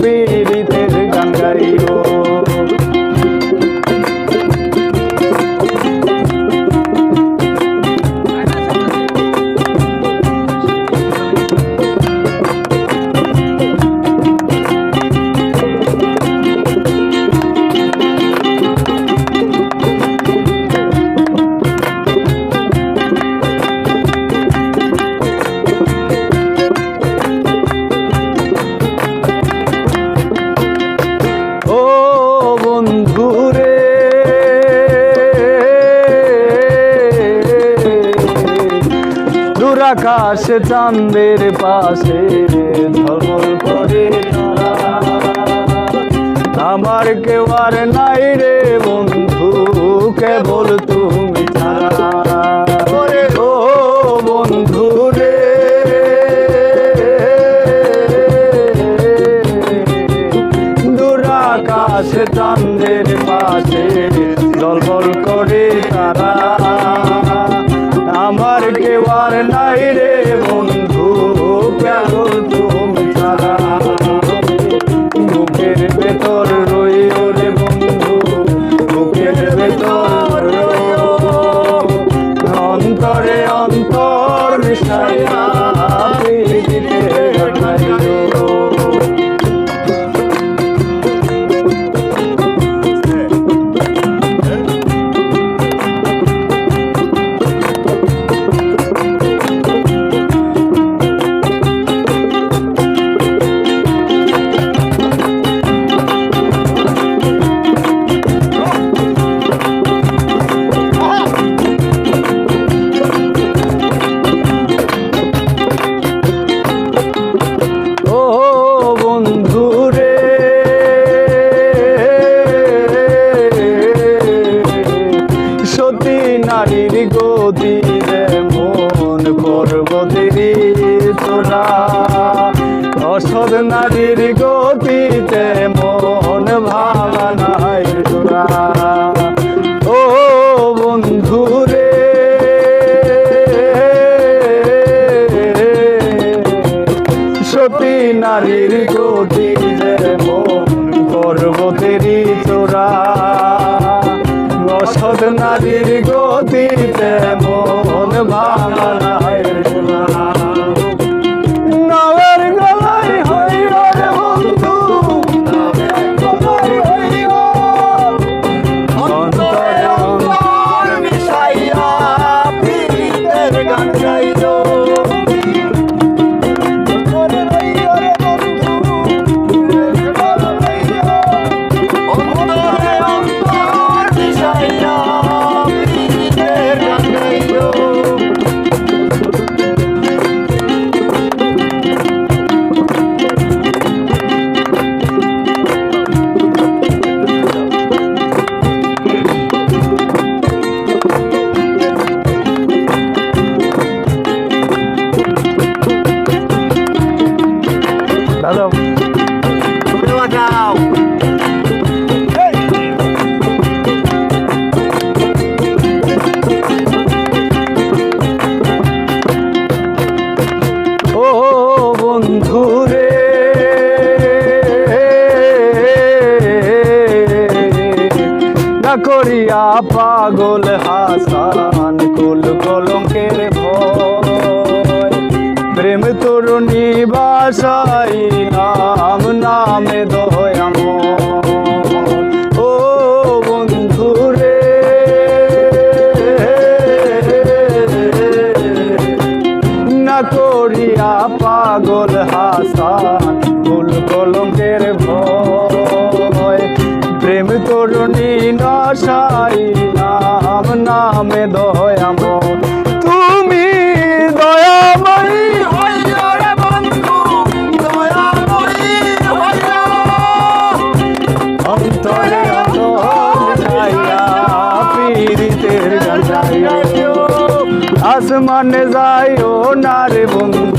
પીરી તેર ગંગરીઓ দুরাকাশে চান্দের পাশে ঝলমল করে আমার কেউ আর নাই রে বন্ধু কেবল তুমি। নারীর গতি মন পর্বতেরই তোরা। অসদ নারীর গতিতে মন ভাঙা নাই তোরা। ও বন্ধু রে। সতী নারীর গতি যেমন পর্বতেরই অসৎ নারীর গতি তেমন ভাঙা মজা করিয়া পাগল হাসান, কুল কলঙ্কের ভয়। প্রেম তরুণী বাসাই, নাম নামে দয়াম ও বন্ধু রে, না করিয়া পাগল হাসান নামে দয়াম তুমি দয়াময়ী আসমানে যায় ও না বন্ধু